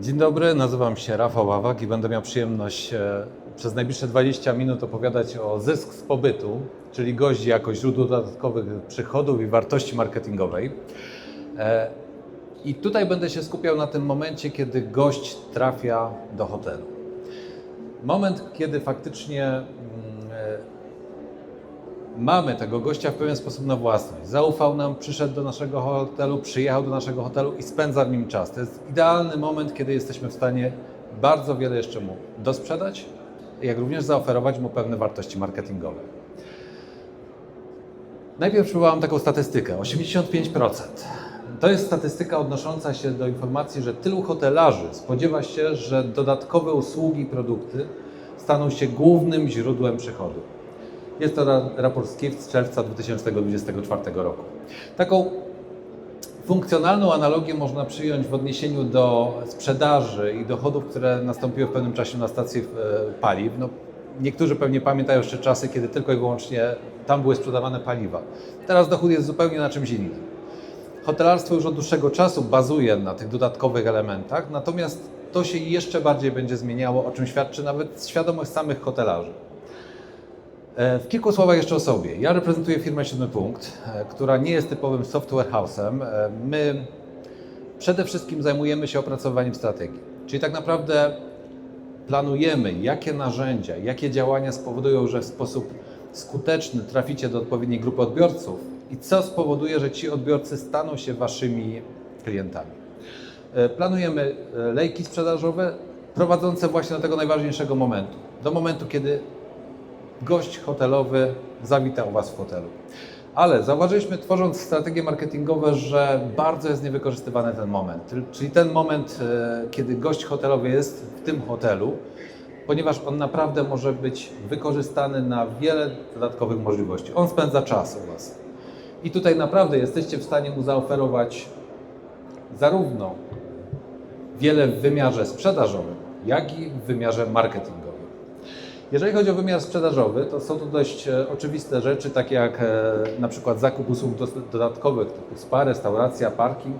Dzień dobry, nazywam się Rafał Ławak i będę miał przyjemność e, przez najbliższe 20 minut opowiadać o zysk z pobytu, czyli gości jako źródło dodatkowych przychodów i wartości marketingowej. E, I tutaj będę się skupiał na tym momencie, kiedy gość trafia do hotelu. Moment, kiedy faktycznie mm, mamy tego gościa w pewien sposób na własność. Zaufał nam, przyszedł do naszego hotelu, przyjechał do naszego hotelu i spędza w nim czas. To jest idealny moment, kiedy jesteśmy w stanie bardzo wiele jeszcze mu dosprzedać, jak również zaoferować mu pewne wartości marketingowe. Najpierw przywołam taką statystykę: 85%. To jest statystyka odnosząca się do informacji, że tylu hotelarzy spodziewa się, że dodatkowe usługi i produkty staną się głównym źródłem przychodu. Jest to ra- raport Skift z czerwca 2024 roku. Taką funkcjonalną analogię można przyjąć w odniesieniu do sprzedaży i dochodów, które nastąpiły w pewnym czasie na stacji e, paliw. No, niektórzy pewnie pamiętają jeszcze czasy, kiedy tylko i wyłącznie tam były sprzedawane paliwa. Teraz dochód jest zupełnie na czymś innym. Hotelarstwo już od dłuższego czasu bazuje na tych dodatkowych elementach, natomiast to się jeszcze bardziej będzie zmieniało, o czym świadczy nawet świadomość samych hotelarzy. E, W kilku słowach jeszcze o sobie. Ja reprezentuję firmę Siódmy Punkt, e, która nie jest typowym software house'em. E, My przede wszystkim zajmujemy się opracowaniem strategii. Czyli tak naprawdę planujemy, jakie narzędzia, jakie działania spowodują, że w sposób skuteczny traficie do odpowiedniej grupy odbiorców i co spowoduje, że ci odbiorcy staną się waszymi klientami. Planujemy lejki sprzedażowe prowadzące właśnie do tego najważniejszego momentu. Do momentu, kiedy gość hotelowy zawitał Was w hotelu. Ale zauważyliśmy, tworząc strategie marketingowe, że bardzo jest niewykorzystywany ten moment. Czyli ten moment, e, kiedy gość hotelowy jest w tym hotelu, ponieważ on naprawdę może być wykorzystany na wiele dodatkowych możliwości. On spędza czas u Was. I tutaj naprawdę jesteście w stanie mu zaoferować zarówno wiele w wymiarze sprzedażowym, jak i w wymiarze marketingowym. Jeżeli chodzi o wymiar sprzedażowy, to są to dość e, oczywiste rzeczy, takie jak e, na przykład zakup usług dodatkowych typu spa, restauracja, parking,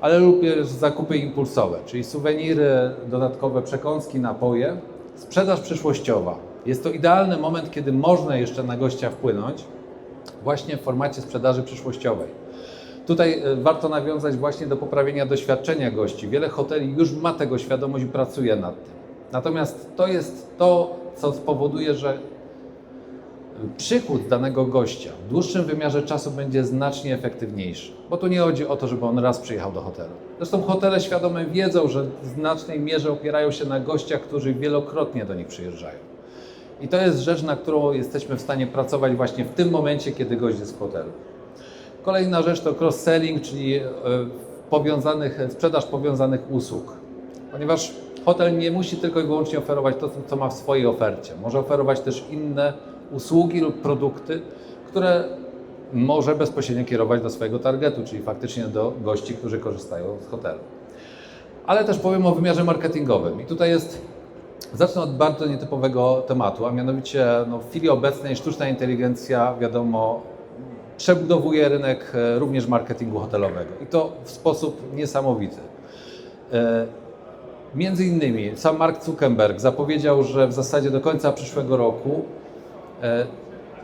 ale również zakupy impulsowe, czyli suweniry, dodatkowe przekąski, napoje. Sprzedaż przyszłościowa. Jest to idealny moment, kiedy można jeszcze na gościa wpłynąć właśnie w formacie sprzedaży przyszłościowej. Tutaj e, warto nawiązać właśnie do poprawienia doświadczenia gości. Wiele hoteli już ma tego świadomość i pracuje nad tym. Natomiast to jest to, co spowoduje, że przychód danego gościa w dłuższym wymiarze czasu będzie znacznie efektywniejszy. Bo tu nie chodzi o to, żeby on raz przyjechał do hotelu. Zresztą hotele świadome wiedzą, że w znacznej mierze opierają się na gościach, którzy wielokrotnie do nich przyjeżdżają. I to jest rzecz, na którą jesteśmy w stanie pracować właśnie w tym momencie, kiedy gość jest w hotelu. Kolejna rzecz to cross-selling, czyli e, powiązanych, sprzedaż powiązanych usług. Ponieważ hotel nie musi tylko i wyłącznie oferować to, co ma w swojej ofercie. Może oferować też inne usługi lub produkty, które może bezpośrednio kierować do swojego targetu, czyli faktycznie do gości, którzy korzystają z hotelu. Ale też powiem o wymiarze marketingowym. I tutaj jest Zacznę od bardzo nietypowego tematu, a mianowicie no, w chwili obecnej sztuczna inteligencja, wiadomo, przebudowuje rynek e, również marketingu hotelowego i to w sposób niesamowity. E, Między innymi sam Mark Zuckerberg zapowiedział, że w zasadzie do końca przyszłego roku e,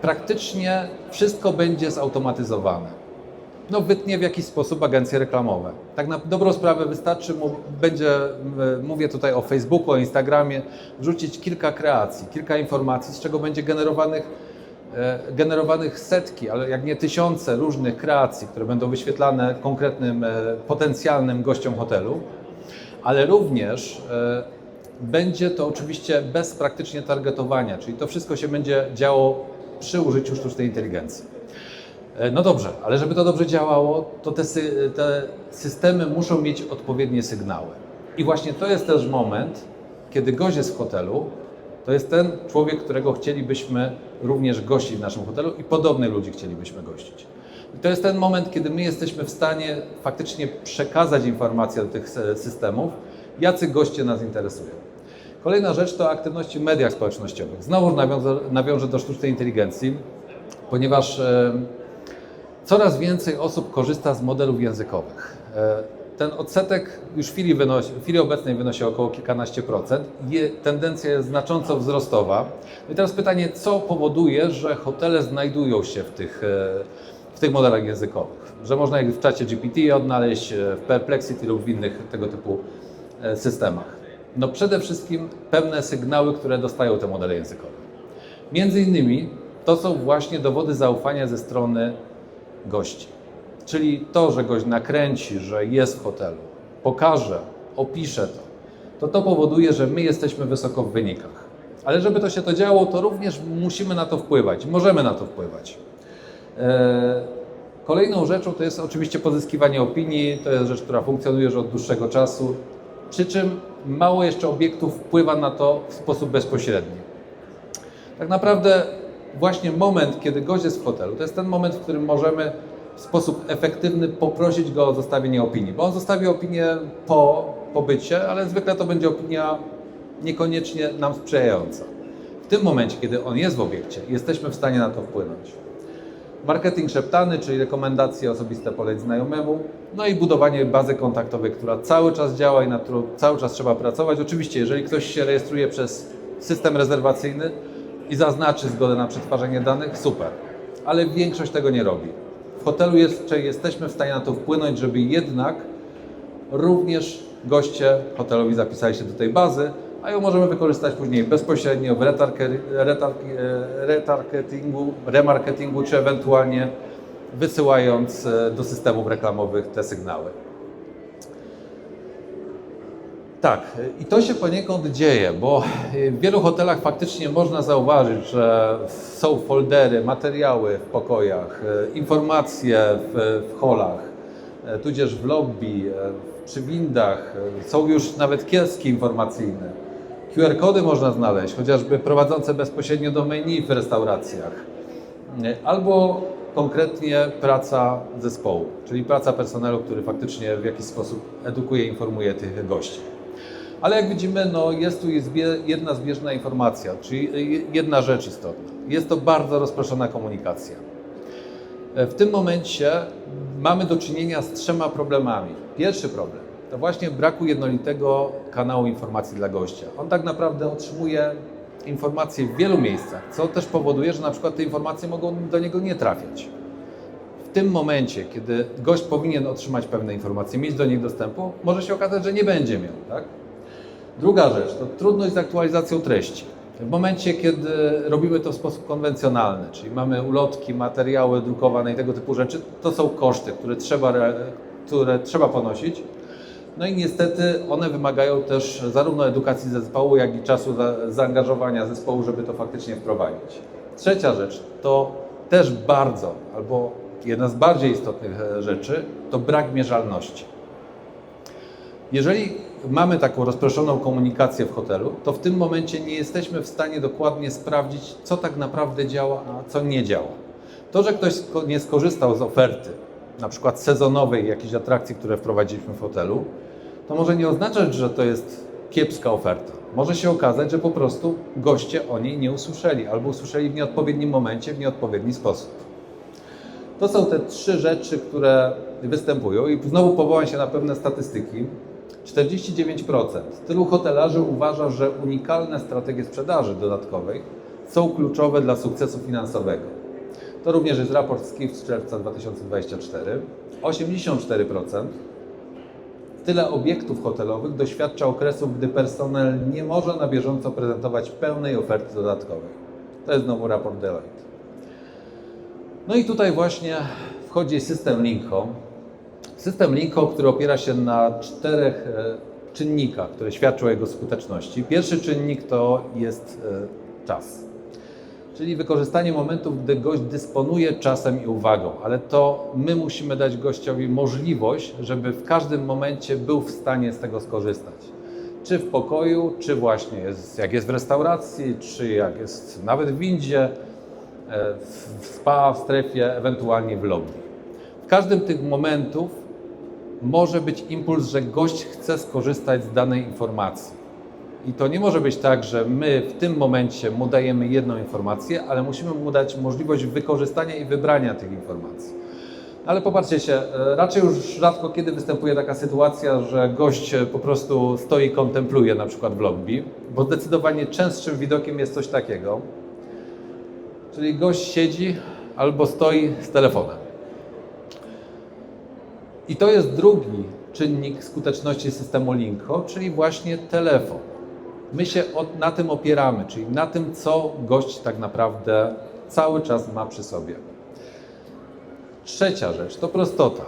praktycznie wszystko będzie zautomatyzowane. No, wytnie w jakiś sposób agencje reklamowe. Tak na dobrą sprawę wystarczy mu, będzie, m, mówię tutaj o Facebooku, o Instagramie, wrzucić kilka kreacji, kilka informacji, z czego będzie generowanych, e, generowanych setki, ale jak nie tysiące różnych kreacji, które będą wyświetlane konkretnym, e, potencjalnym gościom hotelu, ale również e, będzie to oczywiście bez praktycznie targetowania, czyli to wszystko się będzie działo przy użyciu sztucznej inteligencji. E, No dobrze, ale żeby to dobrze działało, to te, te systemy muszą mieć odpowiednie sygnały. I właśnie to jest też moment, kiedy gość jest w hotelu, to jest ten człowiek, którego chcielibyśmy również gościć w naszym hotelu i podobnych ludzi chcielibyśmy gościć. I to jest ten moment, kiedy my jesteśmy w stanie faktycznie przekazać informacje do tych se- systemów, jacy goście nas interesują. Kolejna rzecz to aktywności w mediach społecznościowych. Znowu nawiążę, nawiążę do sztucznej inteligencji, ponieważ e, coraz więcej osób korzysta z modelów językowych. E, ten odsetek już w chwili, wynosi, w chwili obecnej wynosi około kilkanaście procent. Je, tendencja jest znacząco wzrostowa. No I teraz pytanie, co powoduje, że hotele znajdują się w tych, e, tych modelach językowych? Że można ich w czacie GPT odnaleźć, e, w Perplexity lub w innych tego typu e, systemach. No przede wszystkim pewne sygnały, które dostają te modele językowe. Między innymi to są właśnie dowody zaufania ze strony gości. Czyli to, że gość nakręci, że jest w hotelu, pokaże, opisze to, to to powoduje, że my jesteśmy wysoko w wynikach. Ale żeby to się to działo, to również musimy na to wpływać, możemy na to wpływać. E, Kolejną rzeczą to jest oczywiście pozyskiwanie opinii, to jest rzecz, która funkcjonuje już od dłuższego czasu, przy czym mało jeszcze obiektów wpływa na to w sposób bezpośredni. Tak naprawdę właśnie moment, kiedy gość jest w hotelu, to jest ten moment, w którym możemy w sposób efektywny poprosić go o zostawienie opinii, bo on zostawi opinię po pobycie, ale zwykle to będzie opinia niekoniecznie nam sprzyjająca. W tym momencie, kiedy on jest w obiekcie, jesteśmy w stanie na to wpłynąć. Marketing szeptany, czyli rekomendacje osobiste poleć znajomemu, no i budowanie bazy kontaktowej, która cały czas działa i nad którą cały czas trzeba pracować. Oczywiście, jeżeli ktoś się rejestruje przez system rezerwacyjny i zaznaczy zgodę na przetwarzanie danych, super, ale większość tego nie robi. W hotelu jeszcze jesteśmy w stanie na to wpłynąć, żeby jednak również goście hotelowi zapisali się do tej bazy, a ją możemy wykorzystać później bezpośrednio w retarki- e, retargetingu, remarketingu, czy ewentualnie wysyłając e, do systemów reklamowych te sygnały. Tak, i to się poniekąd dzieje, bo w wielu hotelach faktycznie można zauważyć, że są foldery, materiały w pokojach, e, informacje w, w holach, e, tudzież w lobby, e, przy windach, e, są już nawet kioski informacyjne. QR-kody można znaleźć, chociażby prowadzące bezpośrednio do menu w restauracjach. Albo konkretnie praca zespołu, czyli praca personelu, który faktycznie w jakiś sposób edukuje, informuje tych gości. Ale jak widzimy, no jest tu jedna zbieżna informacja, czyli jedna rzecz istotna. Jest to bardzo rozproszona komunikacja. E, W tym momencie mamy do czynienia z trzema problemami. Pierwszy problem to właśnie braku jednolitego kanału informacji dla gościa. On tak naprawdę otrzymuje informacje w wielu miejscach, co też powoduje, że na przykład te informacje mogą do niego nie trafiać. W tym momencie, kiedy gość powinien otrzymać pewne informacje, mieć do nich dostępu, może się okazać, że nie będzie miał. Tak? Druga rzecz to trudność z aktualizacją treści. W momencie, kiedy robimy to w sposób konwencjonalny, czyli mamy ulotki, materiały drukowane i tego typu rzeczy, to są koszty, które trzeba, re- które trzeba ponosić. No i niestety one wymagają też zarówno edukacji zespołu, jak i czasu za, zaangażowania zespołu, żeby to faktycznie wprowadzić. Trzecia rzecz to też bardzo, albo jedna z bardziej istotnych e, rzeczy, to brak mierzalności. Jeżeli mamy taką rozproszoną komunikację w hotelu, to w tym momencie nie jesteśmy w stanie dokładnie sprawdzić, co tak naprawdę działa, a co nie działa. To, że ktoś nie skorzystał z oferty, na przykład sezonowej jakiejś atrakcji, które wprowadziliśmy w hotelu, to może nie oznaczać, że to jest kiepska oferta. Może się okazać, że po prostu goście o niej nie usłyszeli albo usłyszeli w nieodpowiednim momencie, w nieodpowiedni sposób. To są te trzy rzeczy, które występują i znowu powołam się na pewne statystyki. 49% tylu hotelarzy uważa, że unikalne strategie sprzedaży dodatkowej są kluczowe dla sukcesu finansowego. To również jest raport z KIF z czerwca 2024. 84% Tyle obiektów hotelowych doświadcza okresów, gdy personel nie może na bieżąco prezentować pełnej oferty dodatkowej. To jest znowu raport Deloitte. No i tutaj właśnie wchodzi system Linko. System Linko, który opiera się na czterech e, czynnikach, które świadczą o jego skuteczności. Pierwszy czynnik to jest e, czas. Czyli wykorzystanie momentów, gdy gość dysponuje czasem i uwagą, ale to my musimy dać gościowi możliwość, żeby w każdym momencie był w stanie z tego skorzystać. Czy w pokoju, czy właśnie jest, jak jest w restauracji, czy jak jest nawet w windzie, e, w spa, w strefie, ewentualnie w lobby. W każdym tych momentów może być impuls, że gość chce skorzystać z danej informacji. I to nie może być tak, że my w tym momencie mu dajemy jedną informację, ale musimy mu dać możliwość wykorzystania i wybrania tych informacji. Ale popatrzcie się, e, raczej już rzadko kiedy występuje taka sytuacja, że gość e, po prostu stoi i kontempluje na przykład w lobby, bo zdecydowanie częstszym widokiem jest coś takiego, czyli gość siedzi albo stoi z telefonem. I to jest drugi czynnik skuteczności systemu Linkho, czyli właśnie telefon. My się od, na tym opieramy, czyli na tym, co gość tak naprawdę cały czas ma przy sobie. Trzecia rzecz to prostota.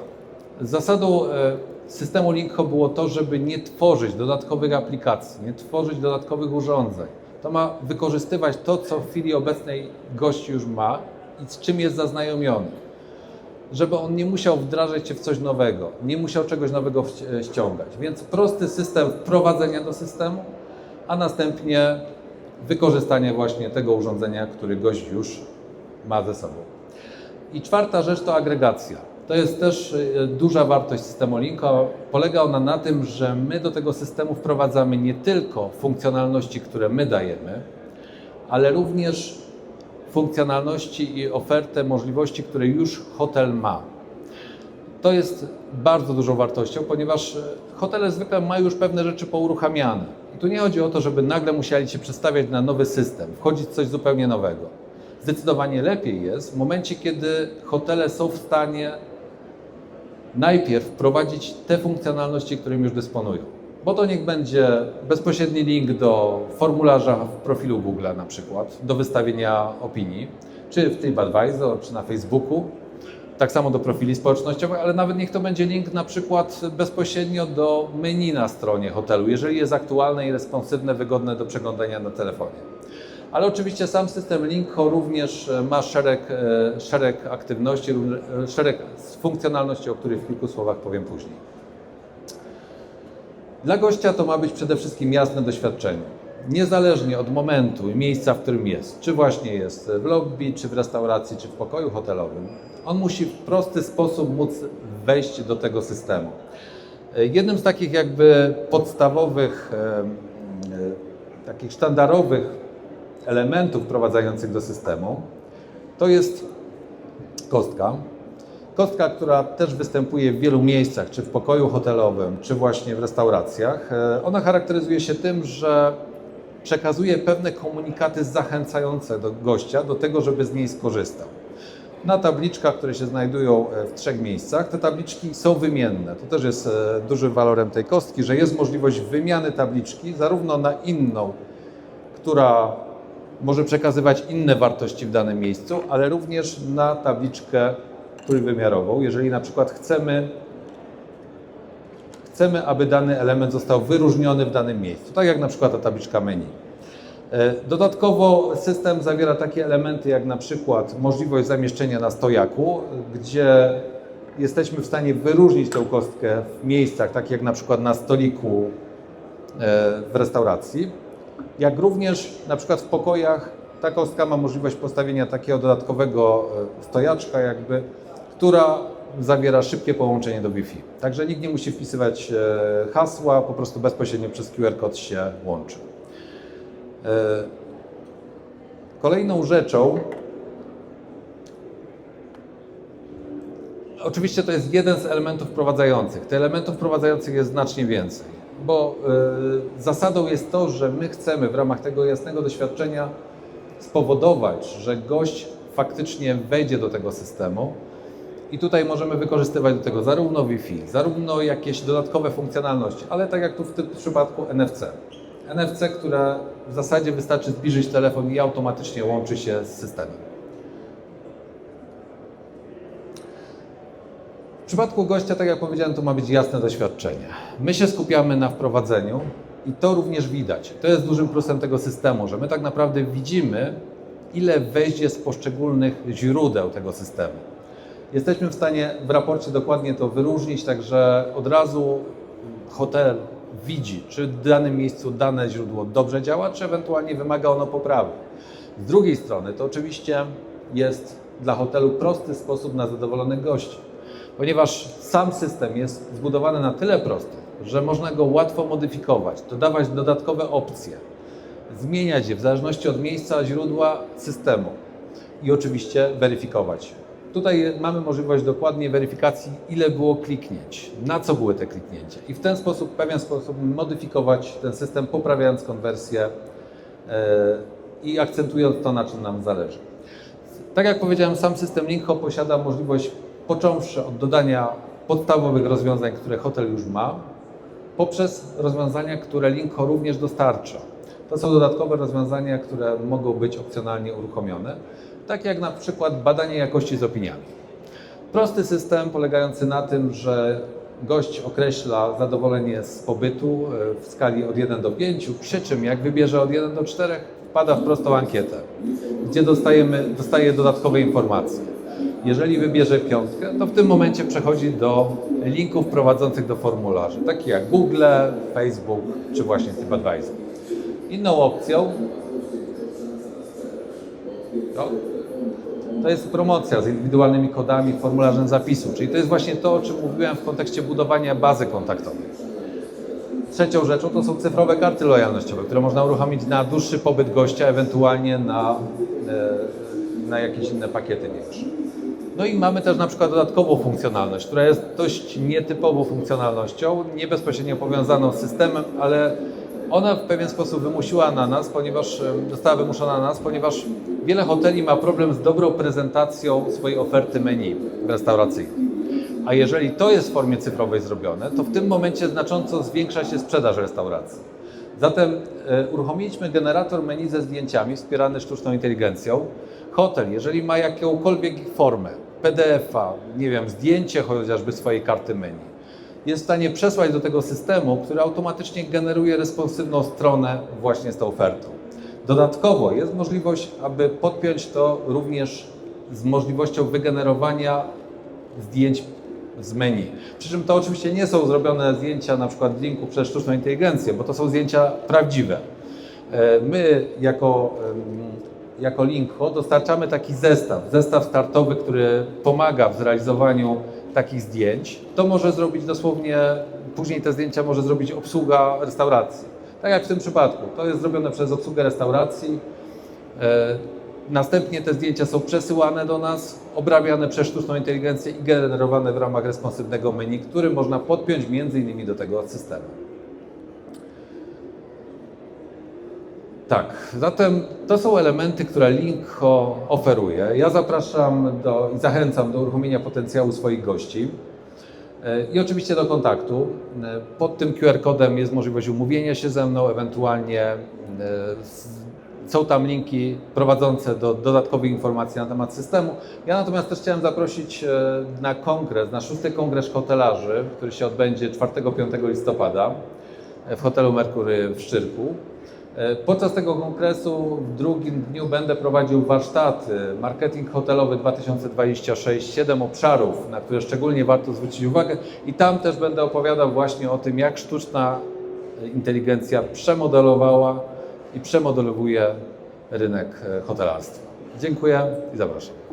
Zasadą e, systemu Linkho było to, żeby nie tworzyć dodatkowych aplikacji, nie tworzyć dodatkowych urządzeń. To ma wykorzystywać to, co w chwili obecnej gość już ma i z czym jest zaznajomiony. Żeby on nie musiał wdrażać się w coś nowego, nie musiał czegoś nowego e, ściągać. Więc prosty system wprowadzenia do systemu, a następnie wykorzystanie właśnie tego urządzenia, który gość już ma ze sobą. I czwarta rzecz to agregacja. To jest też e, duża wartość systemu Linko. Polega ona na tym, że my do tego systemu wprowadzamy nie tylko funkcjonalności, które my dajemy, ale również funkcjonalności i ofertę możliwości, które już hotel ma. To jest bardzo dużą wartością, ponieważ e, hotele zwykle mają już pewne rzeczy pouruchamiane. I tu nie chodzi o to, żeby nagle musieli się przestawiać na nowy system, wchodzić w coś zupełnie nowego. Zdecydowanie lepiej jest w momencie, kiedy hotele są w stanie najpierw wprowadzić te funkcjonalności, którymi już dysponują. Bo to niech będzie bezpośredni link do formularza w profilu Google na przykład, do wystawienia opinii, czy w TripAdvisor, czy na Facebooku, tak samo do profili społecznościowych, ale nawet niech to będzie link na przykład bezpośrednio do menu na stronie hotelu, jeżeli jest aktualne i responsywne, wygodne do przeglądania na telefonie. Ale oczywiście sam system Linkho również e, ma szereg, e, szereg aktywności, e, szereg funkcjonalności, o których w kilku słowach powiem później. Dla gościa to ma być przede wszystkim jasne doświadczenie. Niezależnie od momentu i miejsca, w którym jest, czy właśnie jest w lobby, czy w restauracji, czy w pokoju hotelowym, on musi w prosty sposób móc wejść do tego systemu. E, Jednym z takich jakby podstawowych, e, e, takich sztandarowych elementów wprowadzających do systemu to jest kostka. Kostka, która też występuje w wielu miejscach, czy w pokoju hotelowym, czy właśnie w restauracjach. Ona charakteryzuje się tym, że przekazuje pewne komunikaty zachęcające do gościa do tego, żeby z niej skorzystał. Na tabliczkach, które się znajdują e, w trzech miejscach, te tabliczki są wymienne. To też jest e, dużym walorem tej kostki, że jest możliwość wymiany tabliczki zarówno na inną, która może przekazywać inne wartości w danym miejscu, ale również na tabliczkę trójwymiarową. Jeżeli na przykład chcemy, chcemy, aby dany element został wyróżniony w danym miejscu, tak jak na przykład ta tabliczka menu. E, Dodatkowo system zawiera takie elementy jak na przykład możliwość zamieszczenia na stojaku, gdzie jesteśmy w stanie wyróżnić tę kostkę w miejscach, takich jak na przykład na stoliku e, w restauracji, jak również na przykład w pokojach ta kostka ma możliwość postawienia takiego dodatkowego e, stojaczka jakby, która zawiera szybkie połączenie do Wi-Fi. Także nikt nie musi wpisywać e, hasła, po prostu bezpośrednio przez QR kod się łączy. E, Kolejną rzeczą, oczywiście to jest jeden z elementów wprowadzających. Tych elementów wprowadzających jest znacznie więcej, bo e, zasadą jest to, że my chcemy w ramach tego jasnego doświadczenia spowodować, że gość faktycznie wejdzie do tego systemu. I tutaj możemy wykorzystywać do tego zarówno Wi-Fi, zarówno jakieś dodatkowe funkcjonalności, ale tak jak tu w tym przypadku NFC. NFC, które w zasadzie wystarczy zbliżyć telefon i automatycznie łączy się z systemem. W przypadku gościa, tak jak powiedziałem, to ma być jasne doświadczenie. My się skupiamy na wprowadzeniu i to również widać. To jest dużym plusem tego systemu, że my tak naprawdę widzimy, ile wejdzie z poszczególnych źródeł tego systemu. Jesteśmy w stanie w raporcie dokładnie to wyróżnić, także od razu hotel widzi, czy w danym miejscu dane źródło dobrze działa, czy ewentualnie wymaga ono poprawy. Z drugiej strony to oczywiście jest dla hotelu prosty sposób na zadowolonych gości, ponieważ sam system jest zbudowany na tyle prosty, że można go łatwo modyfikować, dodawać dodatkowe opcje, zmieniać je w zależności od miejsca źródła systemu i oczywiście weryfikować Tutaj mamy możliwość dokładnej weryfikacji, ile było kliknięć, na co były te kliknięcia i w ten sposób, w pewien sposób modyfikować ten system, poprawiając konwersję e, i akcentując to, na czym nam zależy. Tak jak powiedziałem, sam system Linkho posiada możliwość, począwszy od dodania podstawowych rozwiązań, które hotel już ma, poprzez rozwiązania, które Linkho również dostarcza. To są dodatkowe rozwiązania, które mogą być opcjonalnie uruchomione, tak jak na przykład badanie jakości z opiniami. Prosty system polegający na tym, że gość określa zadowolenie z pobytu e, w skali od 1 do 5, przy czym jak wybierze od 1 do 4, wpada w prostą ankietę, gdzie dostajemy, dostaje dodatkowe informacje. Jeżeli wybierze piątkę, to w tym momencie przechodzi do linków prowadzących do formularzy, takich jak Google, Facebook czy właśnie TripAdvisor. Inną opcją to, to jest promocja z indywidualnymi kodami, formularzem zapisu, czyli to jest właśnie to, o czym mówiłem w kontekście budowania bazy kontaktowej. Trzecią rzeczą to są cyfrowe karty lojalnościowe, które można uruchomić na dłuższy pobyt gościa, ewentualnie na, e, na jakieś inne pakiety większe. No i mamy też na przykład dodatkową funkcjonalność, która jest dość nietypową funkcjonalnością, nie bezpośrednio powiązaną z systemem, ale ona w pewien sposób wymusiła na nas, ponieważ e, została wymuszona na nas, ponieważ wiele hoteli ma problem z dobrą prezentacją swojej oferty menu restauracyjnej. A jeżeli to jest w formie cyfrowej zrobione, to w tym momencie znacząco zwiększa się sprzedaż restauracji. Zatem e, uruchomiliśmy generator menu ze zdjęciami wspierany sztuczną inteligencją. Hotel, jeżeli ma jakąkolwiek formę, PDF-a, nie wiem, zdjęcie chociażby swojej karty menu, jest w stanie przesłać do tego systemu, który automatycznie generuje responsywną stronę właśnie z tą ofertą. Dodatkowo jest możliwość, aby podpiąć to również z możliwością wygenerowania zdjęć z menu. Przy czym to oczywiście nie są zrobione zdjęcia na przykład linku przez sztuczną inteligencję, bo to są zdjęcia prawdziwe. E, My jako, jako Linkho dostarczamy taki zestaw, zestaw startowy, który pomaga w zrealizowaniu takich zdjęć. To może zrobić dosłownie, później te zdjęcia może zrobić obsługa restauracji. Tak jak w tym przypadku. To jest zrobione przez obsługę restauracji. E, Następnie te zdjęcia są przesyłane do nas, obrabiane przez sztuczną inteligencję i generowane w ramach responsywnego menu, który można podpiąć między innymi do tego systemu. Tak, zatem to są elementy, które Linkho oferuje. Ja zapraszam do, i zachęcam do uruchomienia potencjału swoich gości e, i oczywiście do kontaktu. E, Pod tym QR-kodem jest możliwość umówienia się ze mną, ewentualnie e, są tam linki prowadzące do dodatkowych informacji na temat systemu. Ja natomiast też chciałem zaprosić na kongres, na szósty kongres hotelarzy, który się odbędzie 4-5 listopada w hotelu Merkury w Szczyrku. E, Podczas tego kongresu w drugim dniu będę prowadził warsztaty Marketing Hotelowy 2026, 7 obszarów, na które szczególnie warto zwrócić uwagę i tam też będę opowiadał właśnie o tym, jak sztuczna inteligencja przemodelowała i przemodelowuje rynek e, hotelarstwa. Dziękuję i zapraszam.